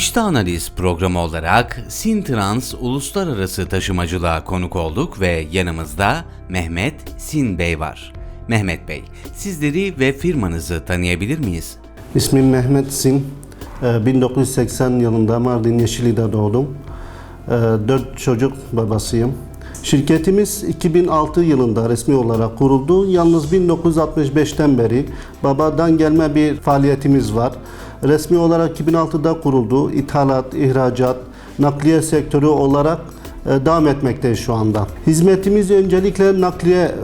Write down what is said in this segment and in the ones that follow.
İşte Analiz programı olarak Sintrans Uluslararası Taşımacılığa konuk olduk ve yanımızda Mehmet Sin Bey var. Mehmet Bey, sizleri ve firmanızı tanıyabilir miyiz? İsmim Mehmet Sin. Ee, 1980 yılında Mardin Yeşili'de doğdum. Ee, Dört çocuk babasıyım. Şirketimiz 2006 yılında resmi olarak kuruldu. Yalnız 1965'ten beri babadan gelme bir faaliyetimiz var. Resmi olarak 2006'da kuruldu. İthalat, ihracat, nakliye sektörü olarak e, devam etmekteyiz şu anda. Hizmetimiz öncelikle nakliye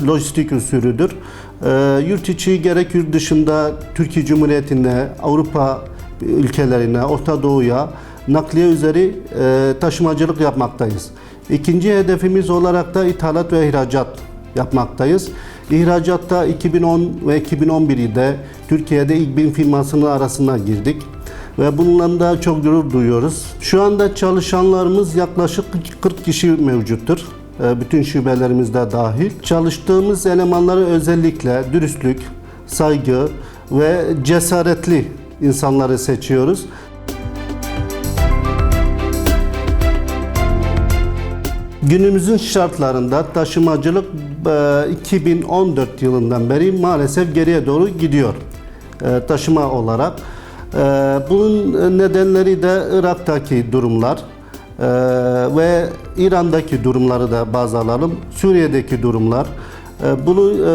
e, lojistik usulüdür. E, Yurt içi gerek yurt dışında Türkiye Cumhuriyeti'ne, Avrupa ülkelerine, Orta Doğu'ya nakliye üzeri e, taşımacılık yapmaktayız. İkinci hedefimiz olarak da ithalat ve ihracat yapmaktayız. İhracatta 2010 ve 2011'de Türkiye'de ilk bin firmasının arasına girdik ve bununla da çok gurur duyuyoruz. Şu anda çalışanlarımız yaklaşık 40 kişi mevcuttur. E, Bütün şubelerimizde dahil. Çalıştığımız elemanları özellikle dürüstlük, saygı ve cesaretli insanları seçiyoruz. Günümüzün şartlarında taşımacılık e, 2014 yılından beri maalesef geriye doğru gidiyor e, taşıma olarak. E, Bunun nedenleri de Irak'taki durumlar e, ve İran'daki durumları da baz alalım. Suriye'deki durumlar. E, Bunu e,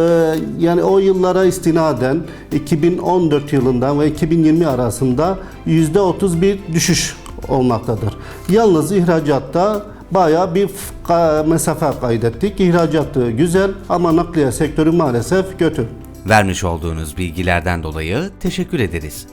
yani o yıllara istinaden 2014 yılından ve 2020 arasında %30 bir düşüş olmaktadır. Yalnız ihracatta bayağı bir mesafe kaydettik. İhracatı güzel ama nakliye sektörü maalesef kötü. Vermiş olduğunuz bilgilerden dolayı teşekkür ederiz.